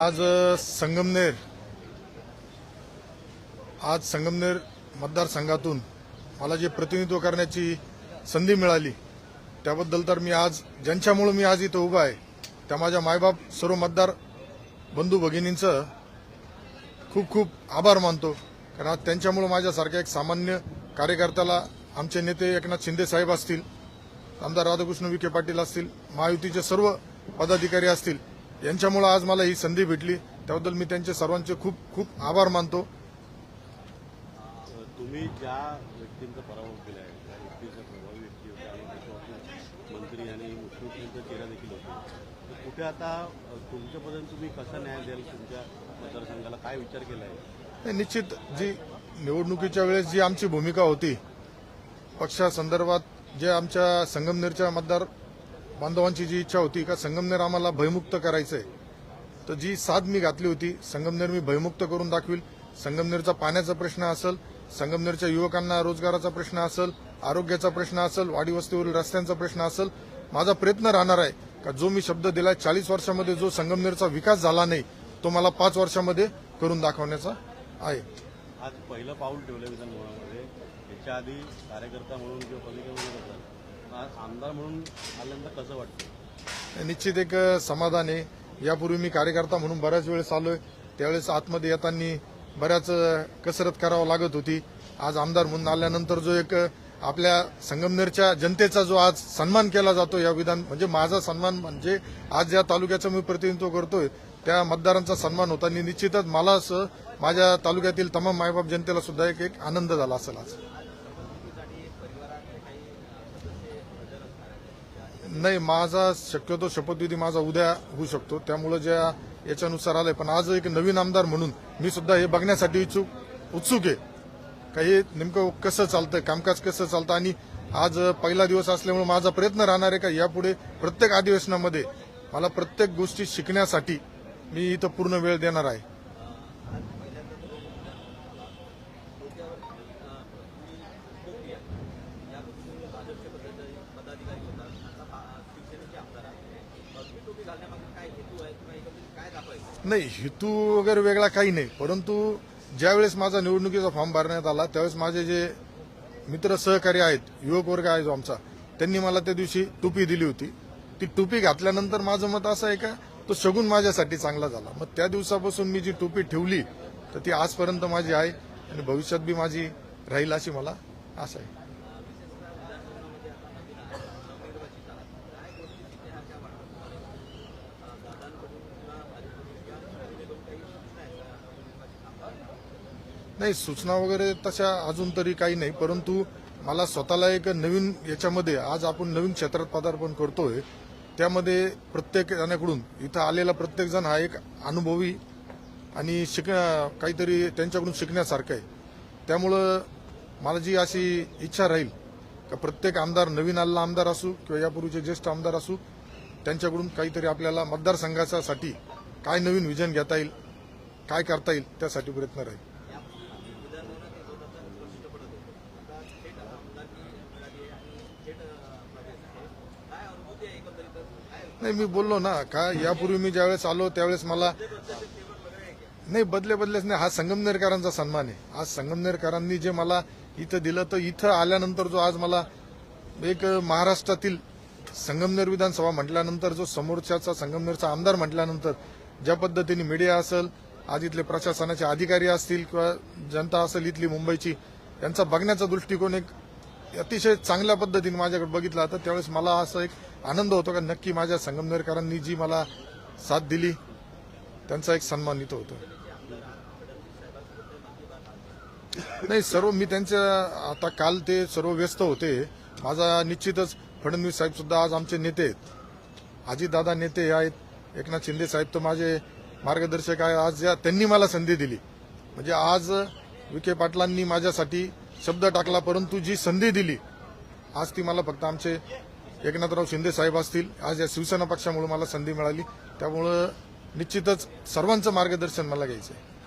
आज संगमनेर आज संगमनेर मतदारसंघातून मला जे प्रतिनिधित्व करण्याची संधी मिळाली त्याबद्दल तर मी आज ज्यांच्यामुळे मी आज इथं उभा आहे त्या माझ्या मायबाप सर्व मतदार बंधू भगिनींचं खूप खूप आभार मानतो. कारण आज त्यांच्यामुळे माझ्यासारख्या एक सामान्य कार्यकर्त्याला आमचे नेते एकनाथ शिंदे साहेब असतील आमदार राधाकृष्ण विखे पाटील असतील महायुतीचे सर्व पदाधिकारी असतील यांच्यामुळे आज मला ही संधी भेटली. त्याबद्दल मी त्यांचे सर्वांचे खूप खूप आभार मानतो. तुम्ही ज्या व्यक्तींचा पराभव केला आहे त्या व्यक्तीचा प्रभावी व्यक्ती होते आणि त्याच्यावरती मंत्री आणि मुख्यमंत्र्यांचा चेहरा देखील होता तर कुठे आता तुमच्यापर्यंत तुम्ही कसा न्याय द्याल? तुमच्या मतदारसंघाला काय विचार केला आहे? निश्चित जी निवडणुकीच्या वेळेस जी आमची भूमिका होती पक्षासंदर्भात जे आमच्या संगमनेरच्या मतदार बांधवांची जी इच्छा होती का संगमनेर आम्हाला भयमुक्त करायचंय तर जी साध मी घातली होती संगमनेर मी भयमुक्त करून दाखवील. संगमनेरचा पाण्याचा प्रश्न असेल संगमनेरच्या युवकांना रोजगाराचा प्रश्न असेल आरोग्याचा प्रश्न असेल वाडी वस्तीवरील रस्त्यांचा प्रश्न असेल माझा प्रयत्न राहणार आहे का जो मी शब्द दिलाय चाळीस वर्षामध्ये जो संगमनेरचा विकास झाला नाही तो मला पाच वर्षामध्ये करून दाखवण्याचा आहे. आज पहिलं पाऊल ठेवलं विधानभवनामध्ये. त्याच्या आधी कार्यकर्ता म्हणून किंवा आमदार म्हणून आल्यानंतर कसं वाटतं? निश्चित एक समाधान आहे. यापूर्वी मी कार्यकर्ता म्हणून बऱ्याच वेळेस आलोय. त्यावेळेस आतमध्ये येताना बऱ्याच कसरत करावं लागत होती. आज आमदार म्हणून आल्यानंतर जो एक आपल्या संगमनेरच्या जनतेचा जो आज सन्मान केला जातो या विधान म्हणजे माझा सन्मान म्हणजे आज ज्या तालुक्याचं मी प्रतिनिधित्व करतोय. त्या मतदारांचा सन्मान होता आणि निश्चितच मला असं माझ्या तालुक्यातील तमाम मायबाप जनतेला सुद्धा एक एक आनंद झाला असेल आज. नाही माझा शक्यतो शपथविधी माझा उद्या होऊ शकतो. त्यामुळे ज्या याच्यानुसार आलंय. पण आज एक नवीन आमदार म्हणून मी सुद्धा हे बघण्यासाठी इच्छुक उत्सुक आहे. काही नेमकं कसं चालतं कामकाज कसं चालतं? आणि आज पहिला दिवस असल्यामुळे माझा प्रयत्न राहणार आहे का? यापुढे प्रत्येक अधिवेशनामध्ये मला प्रत्येक गोष्टी शिकण्यासाठी मी इथं पूर्ण वेळ देणार आहे. नाही हेतू वगैरे वेगळा काही नाही. परंतु ज्यावेळेस माझा निवडणुकीचा फॉर्म भरण्यात आला त्यावेळेस माझे जे मित्र सहकारी आहेत युवक वर्ग आहे जो आमचा त्यांनी मला त्या दिवशी टोपी दिली होती. ती टोपी घातल्यानंतर माझं मत असं आहे का तो शगून माझ्यासाठी चांगला झाला. मग त्या दिवसापासून मी जी टोपी ठेवली तर ती आजपर्यंत माझी आहे आणि भविष्यात बी माझी राहील अशी मला आशा आहे. नाही सूचना वगैरे तशा अजून तरी काही नाही परंतु मला स्वतःला एक नवीन याच्यामध्ये आज आपण नवीन क्षेत्रात पदार्पण करतोय त्यामध्ये प्रत्येक जणाकडून इथं आलेला प्रत्येक जण हा एक अनुभवी आणि शिक काहीतरी त्यांच्याकडून शिकण्यासारखं आहे. त्यामुळं मला जी अशी इच्छा राहील का प्रत्येक आमदार नवीन आलेला आमदार असू किंवा यापूर्वीचे ज्येष्ठ आमदार असू त्यांच्याकडून काहीतरी आपल्याला मतदारसंघासाठी काय नवीन विजन घेता येईल काय करता येईल त्यासाठी प्रयत्न राहील. नाही मी बोललो ना का यापूर्वी मी ज्यावेळेस आलो त्यावेळेस मला नाही बदले बदलेच नाही हा संगमनेरकरांचा सन्मान आहे. आज संगमनेरकरांनी जे मला इथं दिलं तर इथं आल्यानंतर जो आज मला एक महाराष्ट्रातील संगमनेर विधानसभा म्हटल्यानंतर जो समोरच्याचा संगमनेरचा आमदार म्हटल्यानंतर ज्या पद्धतीने मीडिया असेल आज इथले प्रशासनाचे अधिकारी असतील किंवा जनता असेल इथली मुंबईची यांचा बघण्याचा दृष्टिकोन एक अतिशय चांगल्या पद्धतीने माझ्याकडे बघितला तर त्यावेळेस मला असा एक आनंद होतो का नक्की माझ्या संगमनेरकरांनी जी मला साथ दिली त्यांचा एक सन्मान इथं होतो. नाही सर्व मी त्यांच्या आता काल ते सर्व व्यस्त होते. माझा निश्चितच फडणवीस साहेब सुद्धा आज आमचे नेते आहेत. आजीदादा नेते आहेत. एकनाथ शिंदे साहेब तर माझे मार्गदर्शक आहे. आज या त्यांनी मला संधी दिली. म्हणजे आज विखे पाटलांनी माझ्यासाठी शब्द टाकला परंतु जी संधी दिली आज ती मला फक्त आमचे एकनाथराव शिंदे साहेब असतील. आज या शिवसेना पक्षामुळे मला संधी मिळाली. त्यामुळं निश्चितच सर्वांचं मार्गदर्शन मला घ्यायचं आहे